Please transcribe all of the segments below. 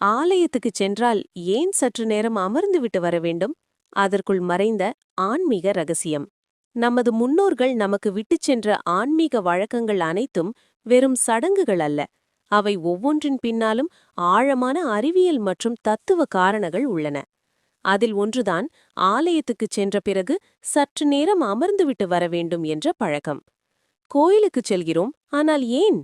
ஆலயத்துக்குச் சென்றால் ஏன் சற்று நேரம் அமர்ந்துவிட்டு வர வேண்டும்? அதற்குள் மறைந்த ஆன்மீக ரகசியம். நமது முன்னோர்கள் நமக்கு விட்டுச் சென்ற ஆன்மீக வழக்கங்கள் அனைத்தும் வெறும் சடங்குகள் அல்ல. அவை ஒவ்வொன்றின் பின்னாலும் ஆழமான அறிவியல் மற்றும் தத்துவ காரணங்கள் உள்ளன. அதில் ஒன்றுதான் ஆலயத்துக்குச் சென்ற பிறகு சற்று நேரம் அமர்ந்துவிட்டு வர வேண்டும் என்ற பழக்கம். கோயிலுக்குச் செல்கிறோம் ஆனால் ஏன்?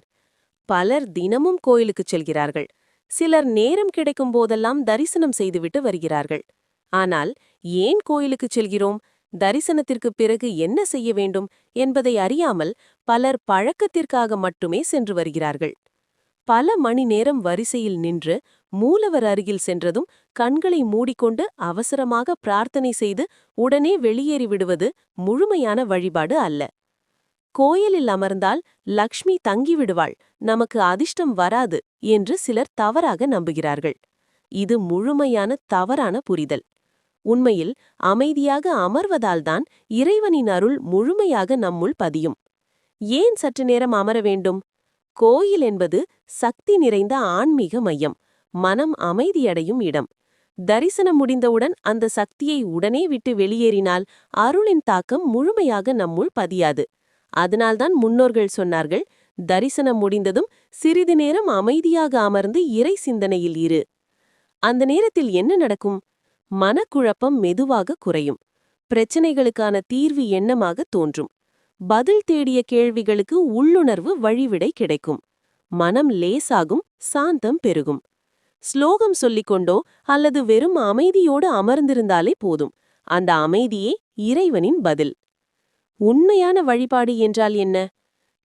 பலர் தினமும் கோயிலுக்குச் செல்கிறார்கள். சிலர் நேரம் கிடைக்கும் போதெல்லாம் தரிசனம் செய்துவிட்டு வருகிறார்கள். ஆனால் ஏன் கோயிலுக்குச் செல்கிறோம்? தரிசனத்திற்குப் பிறகு என்ன செய்ய வேண்டும்? என்பதை அறியாமல் பலர் பழக்கத்திற்காக மட்டுமே சென்று வருகிறார்கள். பல மணி நேரம் வரிசையில் நின்று மூலவர் அருகில் சென்றதும் கண்களை மூடிக்கொண்டு அவசரமாக பிரார்த்தனை செய்து உடனே வெளியேறிவிடுவது முழுமையான வழிபாடு அல்ல. கோயிலில் அமர்ந்தால் லக்ஷ்மி தங்கிவிடுவாள். நமக்கு அதிர்ஷ்டம் வராது என்று சிலர் தவறாக நம்புகிறார்கள். இது முழுமையான தவறான புரிதல். உண்மையில் அமைதியாக அமர்வதால்தான் இறைவனின் அருள் முழுமையாக நம்முள் பதியும். ஏன் சற்று நேரம் அமர வேண்டும்? கோயில் என்பது சக்தி நிறைந்த ஆன்மீக மையம். மனம் அமைதியடையும் இடம். தரிசனம் முடிந்தவுடன் அந்த சக்தியை உடனே விட்டு வெளியேறினால் அருளின் தாக்கம் முழுமையாக நம்முள் பதியாது. அதனால்தான் முன்னோர்கள் சொன்னார்கள் தரிசனம் முடிந்ததும் சிறிது நேரம் அமைதியாக அமர்ந்து இறை சிந்தனையில் இரு. அந்த நேரத்தில் என்ன நடக்கும்? மனக்குழப்பம் மெதுவாக குறையும். பிரச்சனைகளுக்கான தீர்வு எண்ணமாக தோன்றும். பதில் தேடிய கேள்விகளுக்கு உள்ளுணர்வு வழிவிடை கிடைக்கும். மனம் லேசாகும் சாந்தம் பெருகும். ஸ்லோகம் சொல்லிக்கொண்டோ அல்லது வெறும் அமைதியோடு அமர்ந்திருந்தாலே போதும். அந்த அமைதியே இறைவனின் பதில். உண்மையான வழிபாடு என்றால் என்ன?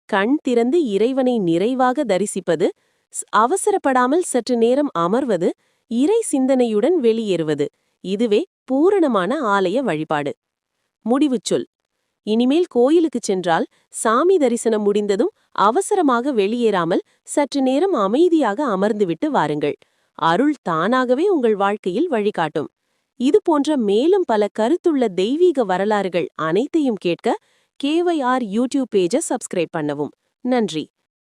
கண் திறந்து இறைவனை நிறைவாக தரிசிப்பது அவசரப்படாமல் சற்று நேரம் அமர்வது இறை சிந்தனையுடன் வெளியேறுவது இதுவே பூரணமான ஆலய வழிபாடு. முடிவுச் சொல். இனிமேல் கோயிலுக்குச் சென்றால் சாமி தரிசனம் முடிந்ததும் அவசரமாக வெளியேறாமல் சற்று நேரம் அமைதியாக அமர்ந்துவிட்டு வாருங்கள். அருள் தானாகவே உங்கள் வாழ்க்கையில் வழிகாட்டும். இது போன்ற மேலும் பல கருத்துள்ள தெய்வீக வரலாறுகள் அனைத்தையும் கேட்க கேவைஆர் யூடியூப் பேஜை சப்ஸ்கிரைப் பண்ணவும். நன்றி.